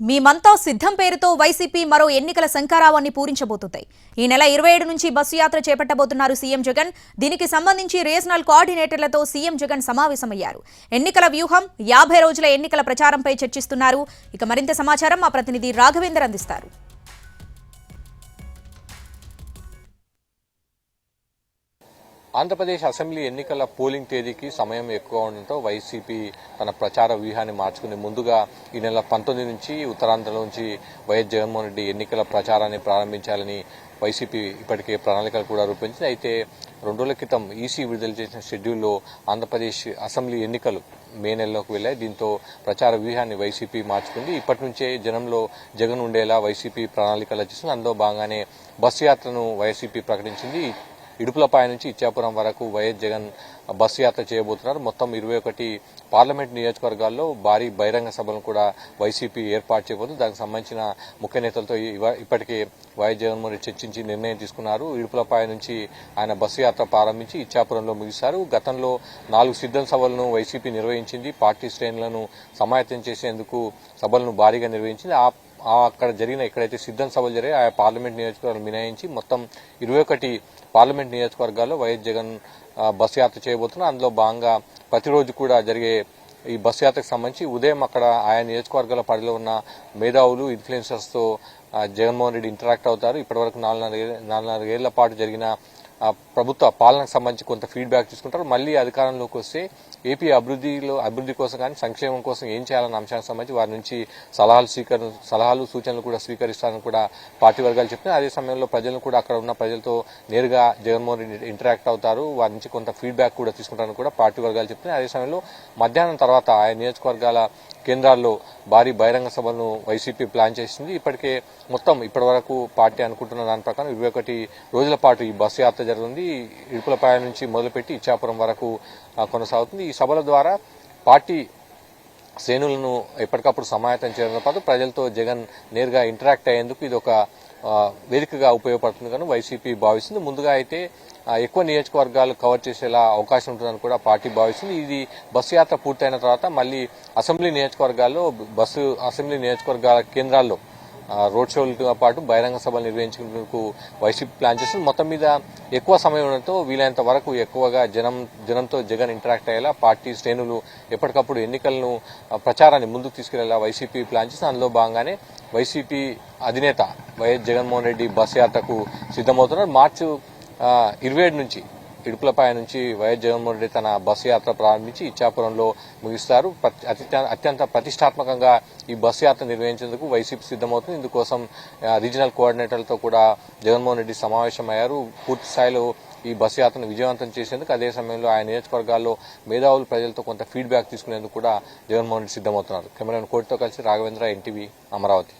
మేమంతా సిద్ధం పేరుతో వైసీపీ మరో ఎన్నికల శంకారావాన్ని పూరించబోతుంది ఈ నెల ఇరవై ఏడు నుంచి బస్సు యాత్ర చేపట్టబోతున్నారు సీఎం జగన్. దీనికి సంబంధించి రీజనల్ కోఆర్డినేటర్లతో సీఎం జగన్ సమావేశమయ్యారు. ఎన్నికల వ్యూహం యాభై రోజుల ఎన్నికల ప్రచారంపై చర్చిస్తున్నారు. ఇక మరింత సమాచారం మా ప్రతినిధి రాఘవేందర్ అందిస్తారు. ఆంధ్రప్రదేశ్ అసెంబ్లీ ఎన్నికల పోలింగ్ తేదీకి సమయం ఎక్కువ ఉండడంతో వైసీపీ తన ప్రచార వ్యూహాన్ని మార్చుకుని ముందుగా ఈ నెల పంతొమ్మిది నుంచి ఉత్తరాంధ్రలో నుంచి వైఎస్ జగన్మోహన్ రెడ్డి ఎన్నికల ప్రచారాన్ని ప్రారంభించాలని వైసీపీ ఇప్పటికే ప్రణాళికలు కూడా రూపొందించింది. అయితే రెండు రోజుల క్రితం ఈసీ విడుదల చేసిన షెడ్యూల్లో ఆంధ్రప్రదేశ్ అసెంబ్లీ ఎన్నికలు మే నెలలోకి వెళ్ళాయి. దీంతో ప్రచార వ్యూహాన్ని వైసీపీ మార్చుకుంది. ఇప్పటి నుంచే జనంలో జగన్ ఉండేలా వైసీపీ ప్రణాళికలు చేస్తుంది అందులో భాగంగానే బస్సు యాత్రను వైసీపీ ప్రకటించింది. ఇడుపులపాయ నుంచి ఇచ్చాపురం వరకు వైఎస్ జగన్ బస్సు యాత్ర చేయబోతున్నారు. మొత్తం ఇరవై ఒకటి పార్లమెంట్ నియోజకవర్గాల్లో భారీ బహిరంగ సభలను కూడా వైసీపీ ఏర్పాటు చేయబోతుంది దానికి సంబంధించిన ముఖ్య నేతలతో ఇప్పటికే వైఎస్ జగన్మోహన్ రెడ్డి చర్చించి నిర్ణయం తీసుకున్నారు. ఇడుపులపాయ నుంచి ఆయన బస్సు యాత్ర ప్రారంభించి ఇచ్చాపురంలో ముగిశారు గతంలో నాలుగు సిద్ధం సభలను వైసీపీ నిర్వహించింది. పార్టీ శ్రేణులను సమాయత్తం చేసేందుకు సభలను భారీగా నిర్వహించింది. ఆ అక్కడ జరిగిన ఎక్కడైతే సిద్ధం సభలు జరిగాయి ఆ పార్లమెంట్ నియోజకవర్గాలు మినహాయించి మొత్తం ఇరవై ఒకటి పార్లమెంట్ నియోజకవర్గాల్లో వైఎస్ జగన్ బస్ యాత్ర చేయబోతున్నారు అందులో భాగంగా ప్రతిరోజు కూడా జరిగే ఈ బస్ యాత్రకు సంబంధించి ఉదయం అక్కడ ఆయా నియోజకవర్గాల పరిధిలో ఉన్న మేధావులు ఇన్ఫ్లుయెన్సర్స్తో జగన్మోహన్ రెడ్డి ఇంటరాక్ట్ అవుతారు. ఇప్పటివరకు నాలుగున్నర నాలుగు పాటు జరిగిన ప్రభుత్వ పాలనకు సంబంధించి కొంత ఫీడ్బ్యాక్ తీసుకుంటారు. మళ్ళీ అధికారంలోకి వస్తే ఏపీ అభివృద్ధిలో అభివృద్ధి కోసం కానీ సంక్షేమం కోసం ఏం చేయాలన్న అంశానికి సంబంధించి వారి నుంచి సలహాలు స్వీకరి సలహాలు సూచనలు కూడా స్వీకరిస్తారని కూడా పార్టీ వర్గాలు చెప్తున్నాయి. అదే సమయంలో ప్రజలను కూడా అక్కడ ఉన్న ప్రజలతో నేరుగా జగన్మోహన్ రెడ్డి ఇంటరాక్ట్ అవుతారు. వారి నుంచి కొంత ఫీడ్బ్యాక్ కూడా తీసుకుంటారని కూడా పార్టీ వర్గాలు చెప్తున్నాయి. అదే సమయంలో మధ్యాహ్నం తర్వాత ఆయా నియోజకవర్గాల కేంద్రాల్లో భారీ బహిరంగ సభను వైసీపీ ప్లాన్ చేసింది. ఇప్పటికే మొత్తం ఇప్పటి వరకు పార్టీ అనుకుంటున్న దాని ప్రకారం ఇరవై ఒకటి రోజుల పాటు ఈ బస్సు యాత్ర జరుగుతుంది. ఇడుపులపాయ నుంచి మొదలుపెట్టి ఇచ్చాపురం వరకు కొనసాగుతుంది. ఈ సభల ద్వారా పార్టీ శ్రేణులను ఎప్పటికప్పుడు సమాయత్తం చేయడంతో పాటు ప్రజలతో జగన్ నేరుగా ఇంటరాక్ట్ అయ్యేందుకు ఇది ఒక వేదికగా ఉపయోగపడుతుంది కానీ వైసీపీ భావిస్తుంది. ముందుగా అయితే ఎక్కువ నియోజకవర్గాలు కవర్ చేసేలా అవకాశం ఉంటుందని కూడా పార్టీ భావిస్తుంది. ఇది బస్సు యాత్ర పూర్తయిన తర్వాత మళ్ళీ అసెంబ్లీ నియోజకవర్గాల్లో బస్సు అసెంబ్లీ నియోజకవర్గాల కేంద్రాల్లో రోడ్ షోలతో పాటు బహిరంగ సభలు నిర్వహించేందుకు వైసీపీ ప్లాన్ చేస్తుంది. మొత్తం మీద ఎక్కువ సమయం ఉండడంతో వీలైనంత వరకు ఎక్కువగా జనం జనంతో జగన్ ఇంటరాక్ట్ అయ్యేలా పార్టీ శ్రేణులు ఎప్పటికప్పుడు ఎన్నికలను ప్రచారాన్ని ముందుకు తీసుకెళ్ళేలా వైసీపీ ప్లాన్ చేస్తుంది. అందులో భాగంగానే వైసీపీ అధినేత వైఎస్ జగన్మోహన్ రెడ్డి బస్ యాత్రకు సిద్ధమవుతున్నారు. మార్చి ఇరవై ఏడు నుంచి ఇడుపులపాయ నుంచి వైఎస్ జగన్మోహన్ రెడ్డి తన బస్సు యాత్ర ప్రారంభించి ఇచ్చాపురంలో ముగిస్తారు. ప్రతి- అత్యంత అత్యంత ప్రతిష్టాత్మకంగా ఈ బస్సు యాత్ర నిర్వహించేందుకు వైసీపీ సిద్ధమవుతుంది. ఇందుకోసం రీజనల్ కోఆర్డినేటర్లతో కూడా జగన్మోహన్ రెడ్డి సమావేశమయ్యారు. పూర్తి స్థాయిలో ఈ బస్సు యాత్రను విజయవంతం చేసేందుకు అదే సమయంలో ఆయన నియోజకవర్గాల్లో మేధావులు ప్రజలతో కొంత ఫీడ్బ్యాక్ తీసుకునేందుకు కూడా జగన్మోహన్ రెడ్డి సిద్ధమవుతున్నారు. కెమెరాను కోర్టుతో కలిసి రాఘవేంద్ర ఎన్టీవీ అమరావతి.